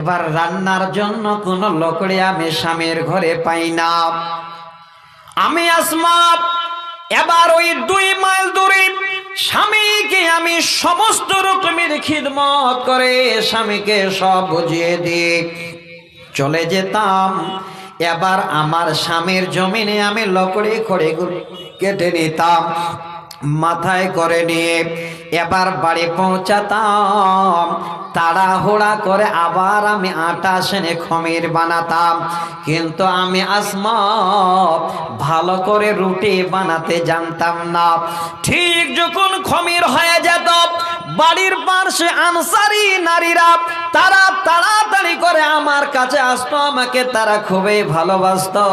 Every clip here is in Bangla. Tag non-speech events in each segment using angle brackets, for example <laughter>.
এবার রান্নার জন্য কোনো লকড়ি আমি স্বামীর ঘরে পাই না। আমি আসমা এবার ওই দুই মাইল দূরে স্বামীকে আমি সমস্ত রকমের খিদমত করে স্বামীকে সব বুঝিয়ে দিয়ে চলে যেতাম, এবার আমার স্বামীর জমিনে আমি লকড়ি খড়ি কেটে নিতাম। মাথায় করে নিয়ে এবার বাড়ি পৌঁছাতাম। তাড়াহুড়া করে আবার আমি আটা সেনে খমির বানাতাম। কিন্তু আমি আসমা ভালো করে রুটি বানাতে জানতাম না। ঠিক যখন খমির হয়ে যেত বাড়ির পার্শ্বে আনসারি নারীরা, তারা তাড়াতাড়ি করে আমার কাছে আসতো, আমাকে তারা খুবই ভালোবাসতো।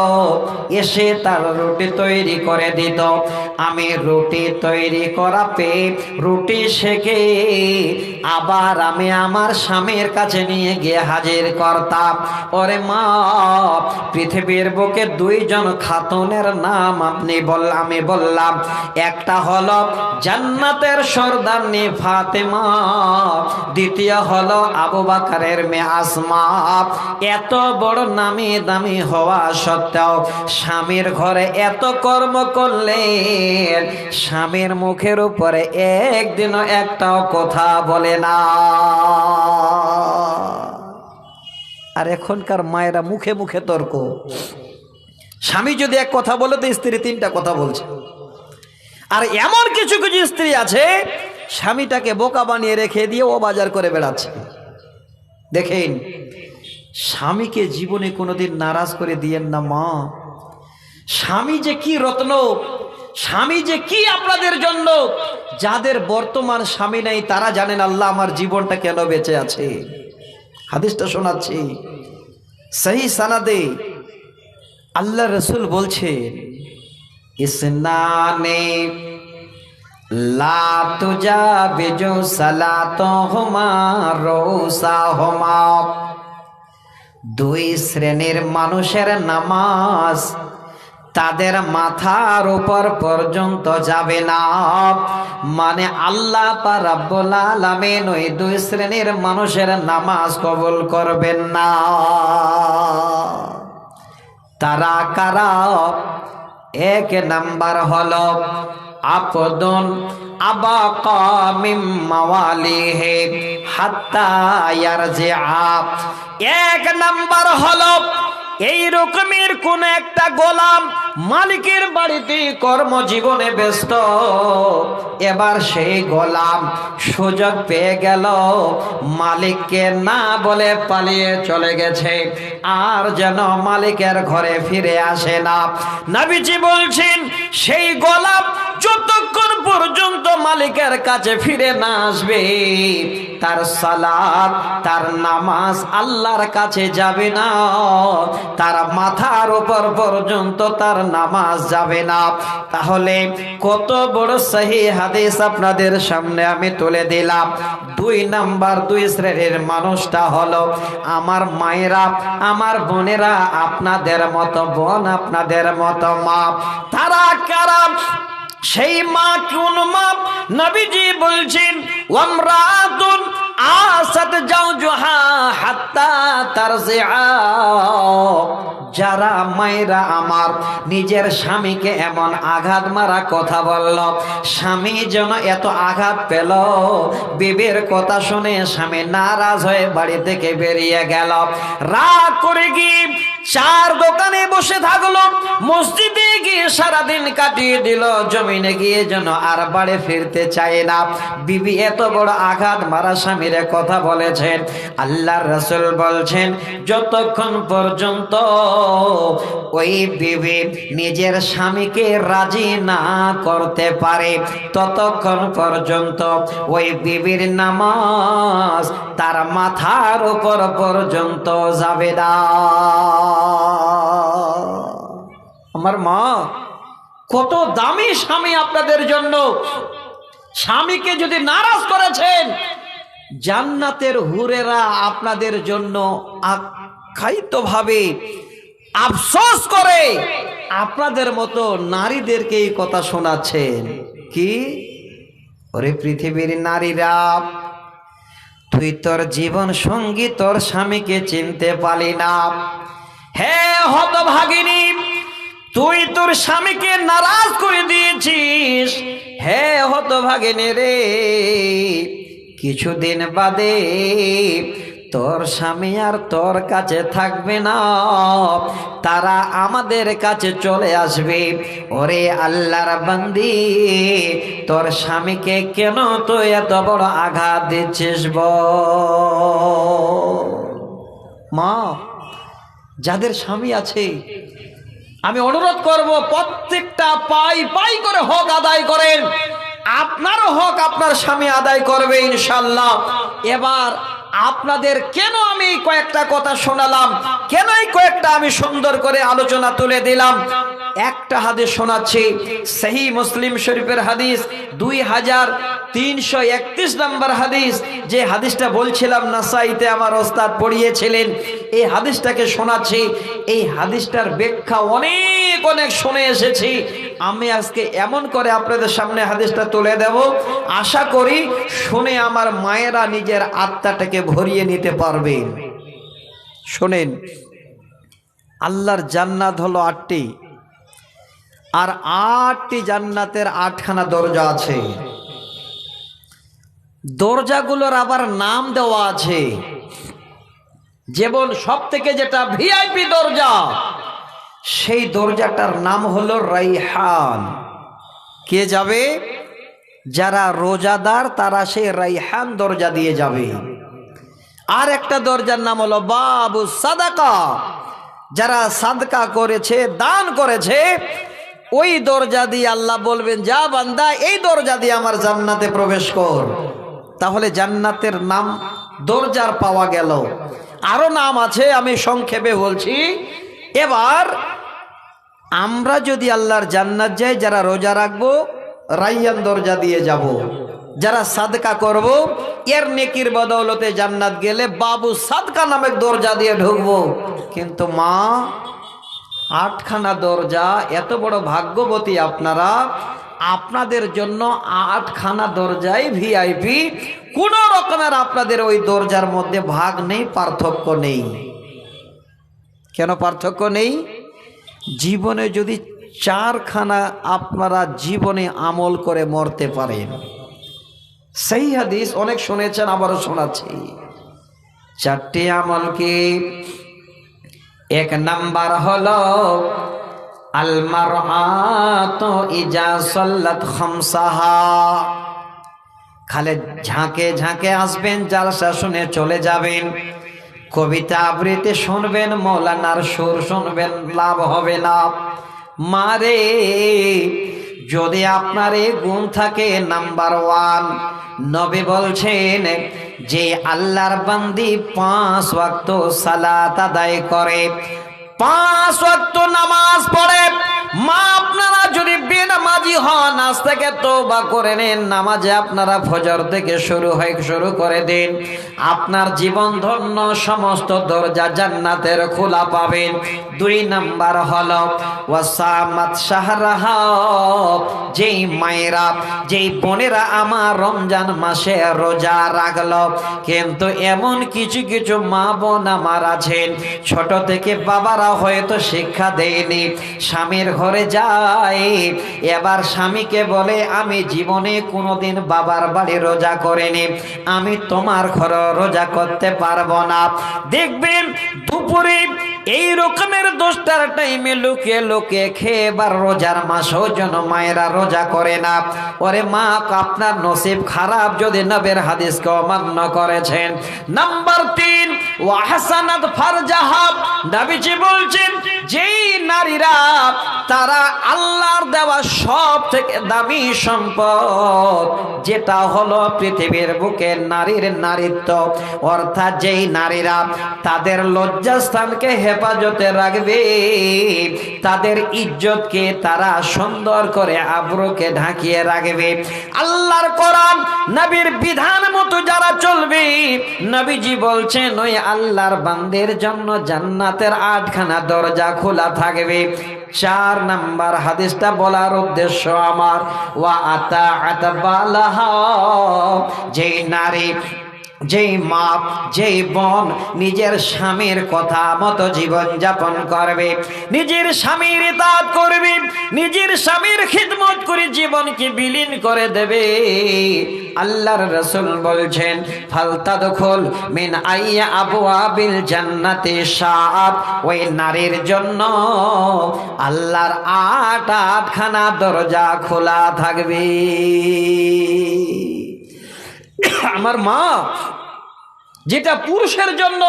এসে তার রুটি তৈরি করে দিত। আমি রুটি তৈরি করা পেয়ে রুটি শেখে, আবার আমি আমার স্বামীর কাছে নিয়ে গিয়ে হাজির করতাম। ওরে মা, পৃথিবীর বুকে দুইজন খাতুনের নাম আপনি বল, আমি বললাম, একটা হলো জান্নাতের সর্দার সর্দারনি ফাতেমা। দ্বিতীয় হলো আবু বাকারের আসমা এত বড় নামি দামি হওয়া সত্ত্বেও স্বামীর ঘরে এত কর্ম করলেন, স্বামীর মুখের উপরে একদিনও একটাও কথা বলে না। আর এখনকার মায়েরা মুখে মুখে তর্ক। স্বামী যদি এক কথা বলে, তো স্ত্রী তিনটা কথা বলছে। আর এমন কিছু কিছু স্ত্রী আছে স্বামীটাকে বোকা বানিয়ে রেখে দিয়ে ও বাজার করে বেড়াচ্ছে। দেখেন, স্বামীকে জীবনে কোনোদিন নারাজ করে দিয়েন না মা। স্বামী যে কি রত্ন, স্বামী যে কি আপনাদের জন্য, যাদের বর্তমান স্বামী নাই তারা জানেন আল্লাহ আমার জীবনটা কেন বেঁচে আছে। হাদিসটা শোনাচ্ছি। সেই সানাদে আল্লাহ রসুল বলছেন, ইসনানে সালাত হোমা, রোসা হোমা। দুই শ্রেণির মানুষের নামাজ তাদের মাথার উপর পর্যন্ত যাবে না। মানে আল্লাহ আলামিন ওই দুই শ্রেণির মানুষের নামাজ কবুল করবেন না। তারা কারা? এক নাম্বার হলো আপদন আবাকা মিম মাওয়ালিহি হাত্তা ইয়ারজিআ। এক নাম্বার হলো এই রকমের কোন একটা গোলাম মালিকের বাড়িতে কর্মজীবনে ব্যস্ত। এবার সেই গোলাম সুযোগ পেয়ে গেল। মালিককে না বলে পালিয়ে চলে গেছে। আর যেন মালিকের ঘরে ফিরে আসে না। নাবিজি বলছেন, সেই গোলাপ যতক্ষণ পর্যন্ত মালিকের কাছে ফিরে না আসবে। তার সালাদ তার নামাজ আল্লাহর কাছে যাবে না। তার মাথার উপর পর্যন্ত তার নামাজ যাবে না। তাহলে কত বড় সহি হাদিস আপনাদের সামনে আমি তুলে দিলাম। দুই নাম্বার, দুই শ্রেণির মানুষটা হলো আমার মায়েরা, আমার বোনেরা, আপনাদের মতো বোন, আপনাদের মতো মা। তারা কারা? সেই মা কোন মা নবীজি বলছেন ওয়ামরাতুন আসাদ যাও জোহা হাত্তা তারজিআ। যারা মায়েরা আমার নিজের স্বামীকে এমন আঘাত মারা কথা বলল, স্বামী যেন এত আঘাত পেল, বিবের কথা শুনে স্বামী নারাজ হয়ে বাড়ি থেকে বেরিয়ে গেল। রাগ করে গিয়ে চার দোকানে বসে থাকল, মসজিদে গিয়ে সারাদিন কাটিয়ে দিল, জমিনে গিয়ে যেন আর বাড়ি ফিরতে চায় না। বিবি এত বড় আঘাত, মারা স্বামীর কথা বলেছেন। আল্লাহ রসুল বলছেন, যতক্ষণ পর্যন্ত ওই বিবি নিজের স্বামীকে রাজি না করতে পারে, ততক্ষণ পর্যন্ত ওই বিবির নামাজ তার মাথার উপর পর্যন্ত যাবে না। আমার মা, কত দামি স্বামী আপনাদের জন্য। স্বামীকে যদি নারাজ করেছেন, জান্নাতের হুরেরা আপনাদের জন্য আখ্যায়িত ভাবে আফসোস করে আপনাদের মতো নারীদেরকে এই কথা শোনাচ্ছেন। কি? ওরে পৃথিবীর নারীরা, তুই তোর জীবন সঙ্গী তোর স্বামীকে চিনতে পালি না। হে হতভাগিনী তুই তোর স্বামীকে নারাজ করে দিয়েছিস। হে হতভাগিনী রে, কিছুদিন বাদে তোর স্বামী আর তোর কাছে থাকবে না। তারা আমাদের কাছে চলে আসবে। ওরে আল্লাহর বান্দি, তোর স্বামীকে কেন তো এত বড় আঘাত দিচ্ছিস মা, যাদের স্বামী আছে আমি অনুরোধ করব, প্রত্যেকটা পাই পাই করে হক আদায় করেন। আপনারও হক আপনার স্বামী আদায় করবে ইনশাল্লাহ এবার আপনাদের কেন আমি কয়েকটা কথা শোনালাম? কেন এই কয়েকটা আমি সুন্দর করে আলোচনা তুলে দিলাম? একটা হাদিস শোনাচ্ছি সেই মুসলিম শরীফের হাদিস, দুই হাজার তিনশো একত্রিশ নম্বর হাদিস, যে হাদিসটা বলছিলাম, নাসাইতে আমার ওস্তাদ পড়িয়েছিলেন, এই হাদিসটাকে শোনাচ্ছি। এই হাদিসটার ব্যাখ্যা অনেক অনেক শুনে এসেছি। আমি আজকে এমন করে আপনাদের সামনে হাদিসটা তুলে দেব। আশা করি শুনে আমার মায়েরা নিজের আত্মাটাকে ভরিয়ে নিতে পারবে। শোনেন, আল্লাহর জান্নাত হলো আটটি। আর আটটি জান্নাতের আটখানা দরজা আছে। দরজাগুলোর আবার নাম দেওয়া আছে। যেমন সব থেকে যেটা ভিআইপি দরজা, সেই দরজাটার নাম হলো রাইহান। কে যাবে? যারা রোজাদার, তারা সেই রাইহান দরজা দিয়ে যাবে। আর একটা দরজার নাম হলো বাবু সাদাকা। যারা সাদকা করেছে, দান করেছে, ওই দরজা দিয়ে আল্লাহ বলবেন, যা বান্দা, এই দরজা দিয়ে আমার জান্নাতে প্রবেশ কর। তাহলে জান্নাতের নাম দরজার পাওয়া গেল। আরও নাম আছে, আমি সংক্ষেপে বলছি। এবার আমরা যদি আল্লাহর জান্নাত যাই, যারা রোজা রাখব, রাইয়ান দরজা দিয়ে যাব। যারা সাদকা করব, এর নেকির বদৌলতে জান্নাত গেলে বাবু সাদকা নামের দরজা দিয়ে ঢুকবো। কিন্তু মা, আটখানা দরজা, এত বড় ভাগ্যবতী আপনারা, আপনাদের জন্য আটখানা দরজাই ভিআইপি। কোন রকমের আপনাদের ওই দরজার মধ্যে ভাগ নেই, পার্থক্য নেই। কেন পার্থক্য নেই? জীবনে যদি চারখানা আপনারা জীবনে আমল করে মরতে পারেন সেই হাদিস অনেক শুনেছেন, আবারও শোনাচ্ছি। চারটি আমল কি? এক নাম্বার হলো আলমার খালে ঝাঁকে ঝাঁকে আসবেন, জালসা শুনে চলে যাবেন। কবিতা আবৃত্তি শুনবেন, মৌলানার সুর শুনবেন, লাভ হবে না। মারে যদি আপনার এই গুণ থাকে নাম্বার ওয়ান নবী বলছেন যে আল্লাহর বান্দি পাঁচ ওয়াক্ত সালাত আদায় করে, পাঁচ ওয়াক্ত নামাজ পড়ে মা আপনারা যদি বেনামাজি হন, আজ থেকে তওবা করে নেন, নামাজে আপনারা ফজর থেকে শুরু হয়ে শুরু করে দিন। আপনার জীবন ধন্য সমস্ত দরজা জান্নাতের খোলা পাবেন। দুই নাম্বার হলো, ওয়াসামাত শাহরাহা, যেই মায়েরা, যেই বোনেরা আমার রমজান মাসে রোজা রাখল। কিন্তু এমন কিছু কিছু মা বোন আমার আছেন, ছোট থেকে বাবারা হয়তো শিক্ষা দেয়নি, স্বামীর ঘরে যায় এবার স্বামীকে বলে, আমি জীবনে কোনোদিন বাবার বাড়ি রোজা করিনি। আমি তোমার ঘর রোজা করতে পারব না। দেখবেন দুপুরে এই রকমের দশটার টাইমে লুকে লুকে খেয়ে এবার রোজার মাসও যেন মায়েরা রোজা করে না। ওরে মা, আপনার নসিব খারাপ যদি নবের হাদিসকে অমান্য করেছেন। নাম্বার তিন ওয়াহাসানাত ফারজাহাব দাবিজি বলছেন, যেই নারীরা তারা আল্লাহর দেওয়া সব থেকে দামি সম্পদ, যেটা হলো পৃথিবীর বুকে নারীর নারীত্ব। অর্থাৎ যেই নারীরা তাদের লজ্জাস্থানকে হেফাজতে রাখবে, তাদের ইজ্জতকে তারা সুন্দর করে আব্রুকে ঢাকিয়ে রাখবে। আল্লাহর কোরআন নবীর বিধান মতো যারা চলবে, নবীজি বলছেন, ওই আল্লাহর বান্দের জন্য জান্নাতের আটখানা দরজা খোলা থাকবে। চার নাম্বার হাদিসটা বলার উদ্দেশ্য আমার। ওয়া আতা আতা বালাহ, যেই নারী যেই মা যেই বোন নিজের স্বামীর কথা মতো জীবন যাপন করবে। নিজের স্বামীর ইতাত করবে, নিজের স্বামীর খিদমত করে জীবনকে বিলীন করে দেবে। আল্লাহর রসুল বলছেন ফালতা দখল মিন আইয়া আবু আবিল জান্নাতে সাত। ওই নারীর জন্য আল্লাহর আট আটখানা দরজা খোলা থাকবে। <coughs> আমার মা, যেটা পুরুষের জন্য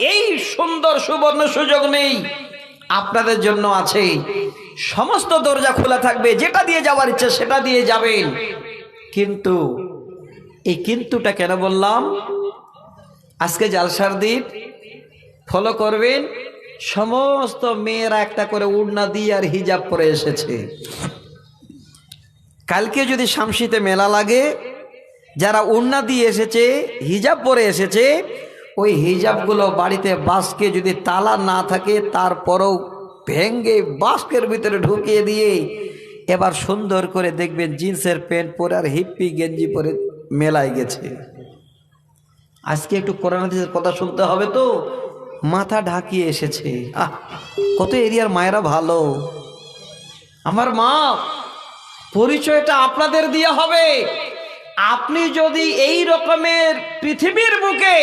এই সুন্দর সুবর্ণ সুযোগ নেই, আপনাদের জন্য আছে। সমস্ত দরজা খোলা থাকবে, যেটা দিয়ে যাওয়ার ইচ্ছা সেটা দিয়ে যাবেন। কিন্তু, এই কিন্তুটা কেন বললাম? আজকে জালসার দ্বীপ ফলো করবেন, সমস্ত মেয়েরা একটা করে উড়না দিয়ে আর হিজাব পরে এসেছে। কালকে যদি শামসিতে মেলা লাগে যারা উন্না দিয়ে এসেছে, হিজাব পরে এসেছে, ওই হিজাবগুলো বাড়িতে বাসকে যদি তালা না থাকে, তারপরেও ভেঙ্গে বাস্কের ভিতরে ঢুকিয়ে দিয়ে এবার সুন্দর করে দেখবেন জিন্সের প্যান্ট পরে আর হিপ্পি গেঞ্জি পরে মেলায় গেছে। আজকে একটু করোনাদের কথা শুনতে হবে তো, মাথা ঢাকিয়ে এসেছে। আহ, কত এরিয়ার মায়েরা ভালো। আমার মা, পরিচয়টা আপনাদের দিয়ে হবে। আপনি যদি এই রকমের পৃথিবীর বুকে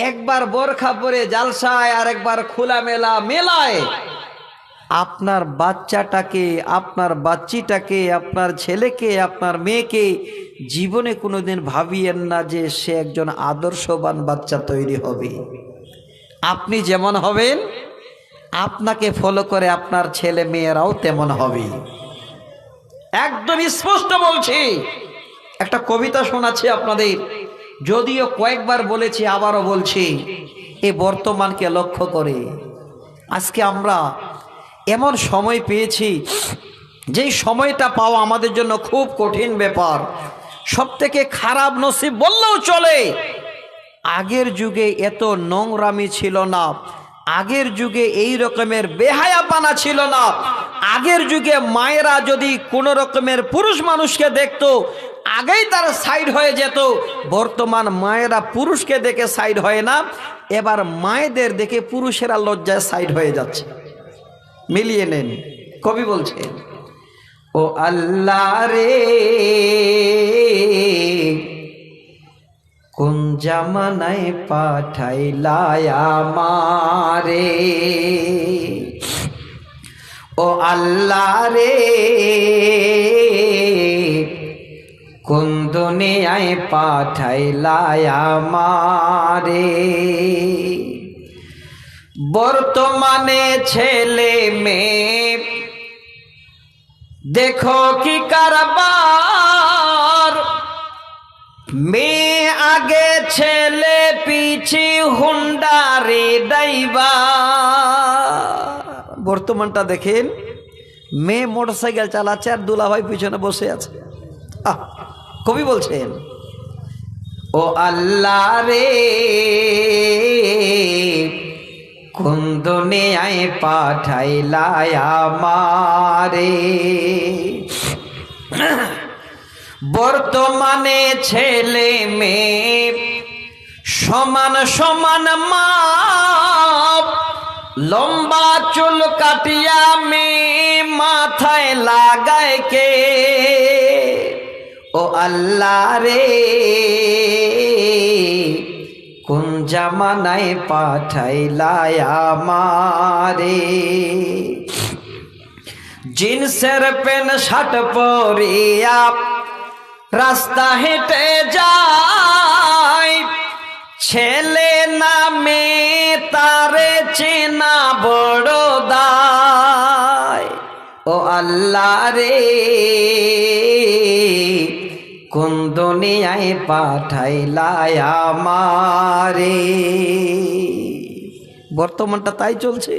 একবার বোরখা পরে জালসায় আর একবার খোলা মেলা মেলায় আপনার বাচ্চাটাকে, আপনার বাচ্চিটাকে, আপনার ছেলেকে, আপনার মেয়েকে জীবনে কোনোদিন ভাবিয়েন না যে সে একজন আদর্শবান বাচ্চা তৈরি হবে। আপনি যেমন হবেন, আপনাকে ফলো করে আপনার ছেলে মেয়েরাও তেমন হবে। একদম স্পষ্ট বলছি একটা কবিতা শোনাচ্ছি আপনাদের। যদিও কয়েকবার বলেছি, আবারও বলছি, এ বর্তমানকে লক্ষ্য করে। আজকে আমরা এমন সময় পেয়েছি, যেই সময়টা পাওয়া আমাদের জন্য খুব কঠিন ব্যাপার। সব থেকে খারাপ নসিব বললেও চলে। আগের যুগে এত নোংরামি ছিল না। আগের যুগে এই রকমের বেহায়াপানা ছিল না। আগের যুগে মায়েরা যদি কোনো রকমের পুরুষ মানুষকে দেখতো আগেই তার সাইড হয়ে যেত। বর্তমান মায়েরা পুরুষকে দেখে সাইড হয় না, এবার মায়েদের দেখে পুরুষেরা লজ্জায় সাইড হয়ে যাচ্ছে। মিলিয়ে নেন, কবি বলছেন ও আল্লাহ রে, কোন জামানায় পাঠাইলায় আমারে? ও আল্লাহ রে কোন দুনিয়ায় পাঠাইলায় আমারে? বর্তমানে ছেলে মেয়ে দেখো কি কারবার? মেয়ে আগে ছেলে পিছি হুন্ডারে ডাইবা। বর্তমানটা দেখেন মেয়ে মোটরসাইকেল চালাচ্ছে আর দুলাভাই পিছনে বসে আছে। আহ, কবি বলছেন, ও আল্লাহ রে কোন দুনিয়ায় পাঠাইলায় আমারে। বর্তমানে ছেলে মেয়ে সমান সমান মাপ, লম্বা চুল কাটিয়া মেয়ে মাথায় লাগায় কে? ও আল্লাহ রে, কোন জামানায় পাঠাইলায় আমারে? জিন্সের পেন শার্ট পরিয়া রাস্তা হেঁটে যায় ছেলে নামে তারে চেনা বড় দায়। ও আল্লাহ রে কোন দুনিয়ায় পাঠাইলায় আমারে? বর্তমানটা তাই চলছে।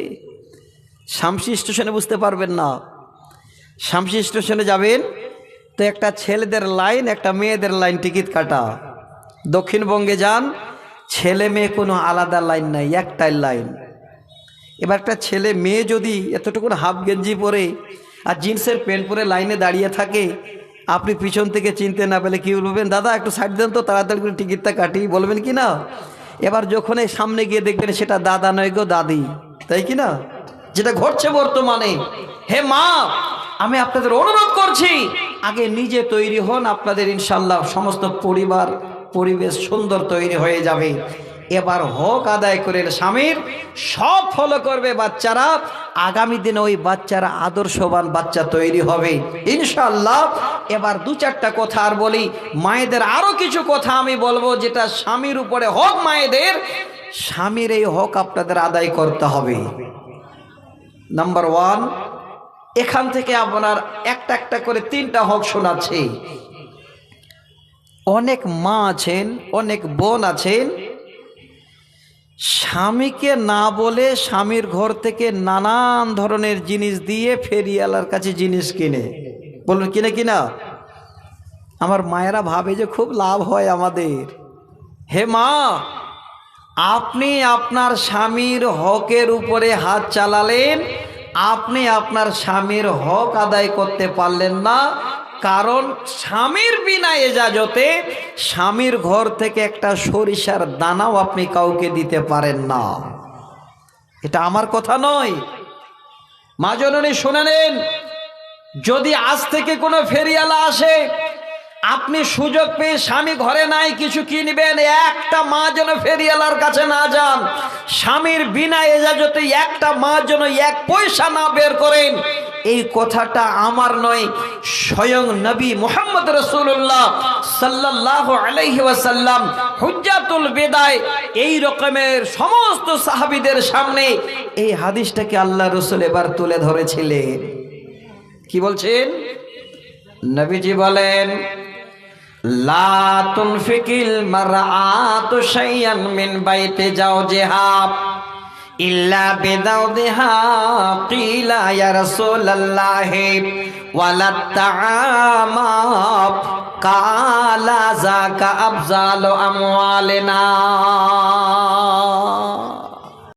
শামসি স্টেশনে বুঝতে পারবেন না। শামসি স্টেশনে যাবেন, তো একটা ছেলেদের লাইন, একটা মেয়েদের লাইন টিকিট কাটা। দক্ষিণবঙ্গে যান, ছেলে মেয়ে কোনো আলাদা লাইন নাই, একটাই লাইন। এবার একটা ছেলে মেয়ে যদি এতটুকু হাফ গেঞ্জি পরে আর জিন্সের প্যান্ট পরে লাইনে দাঁড়িয়ে থাকে আপনি পিছন থেকে চিনতে না পেলে কি বলবেন? দাদা, একটু সাইড দেন তো, তাড়াতাড়ি করে টিকিটটা কাটি বলবেন কি না? এবার যখন এই সামনে গিয়ে দেখবেন সেটা দাদা নয় গো, দাদি। তাই কি না? যেটা ঘটছে বর্তমানে। হে মা, আমি আপনাদের অনুরোধ করছি, আগে নিজে তৈরি হন, আপনাদের ইনশাল্লাহ সমস্ত পরিবার, পরিবেশ সুন্দর তৈরি হয়ে যাবে। এবার হক আদায় করে স্বামীর। সব ফলো করবে বাচ্চারা। আগামী দিনে ওই বাচ্চারা আদর্শবান বাচ্চা তৈরি হবে। ইনশাল্লাহ এবার দু চারটা কথা আর বলি। মায়েদের আরও কিছু কথা আমি বলব যেটা স্বামীর উপরে হক মায়েদের। স্বামীর এই হক আপনাদের আদায় করতে হবে। নাম্বার ওয়ান, এখান থেকে আপনার একটা একটা করে তিনটা হক শোনাচ্ছে। অনেক মা আছেন, অনেক বোন আছেন স্বামীকে না বলে স্বামীর ঘর থেকে নানান ধরনের জিনিস দিয়ে ফেরিয়ালার কাছে জিনিস কিনে। বলুন, কিনে কিনা আমার মায়েরা ভাবে যে খুব লাভ হয় আমাদের। হে মা, আপনি আপনার স্বামীর হকের উপরে হাত চালালেন, আপনি আপনার স্বামীর হক আদায় করতে পারলেন না কারণ স্বামীর বিনা এজাজতে স্বামীর ঘর থেকে একটা সরিষার দানাও আপনি কাউকে দিতে পারেন না। এটা আমার কথা নয়। মা জননী, শুনে নেন। যদি আজ থেকে কোনো ফেরিয়ালা আসে আপনি সুযোগ পেয়ে স্বামী ঘরে নাই, কিছু কিনবেন, একটা মা যেন ফেরিয়ালার কাছে না যান। স্বামীর বিনা এজাজতে একটা মা যেন এক পয়সা না বের করেন, এই কথাটা আমার নয়, স্বয়ং নবী মোহাম্মদ রসুল্লাহ সাল্লাহ আলাইহি ওয়াসাল্লাম হুজ্জাতুল বেদায়, এই রকমের সমস্ত সাহাবিদের সামনে এই হাদিসটাকে আল্লাহ রসুল এবার তুলে ধরেছিলেন। কি বলছেন? নবীজি বলেন লা তুনফিকিল মারআতু শাইয়ান মিন বাইতে জাওজিহা ইল্লা বিদাউদিহা কিলা ইয়া রাসূলুল্লাহ ওয়ালা তাআমা কালা যাকা আফজালু আমওয়ালিনা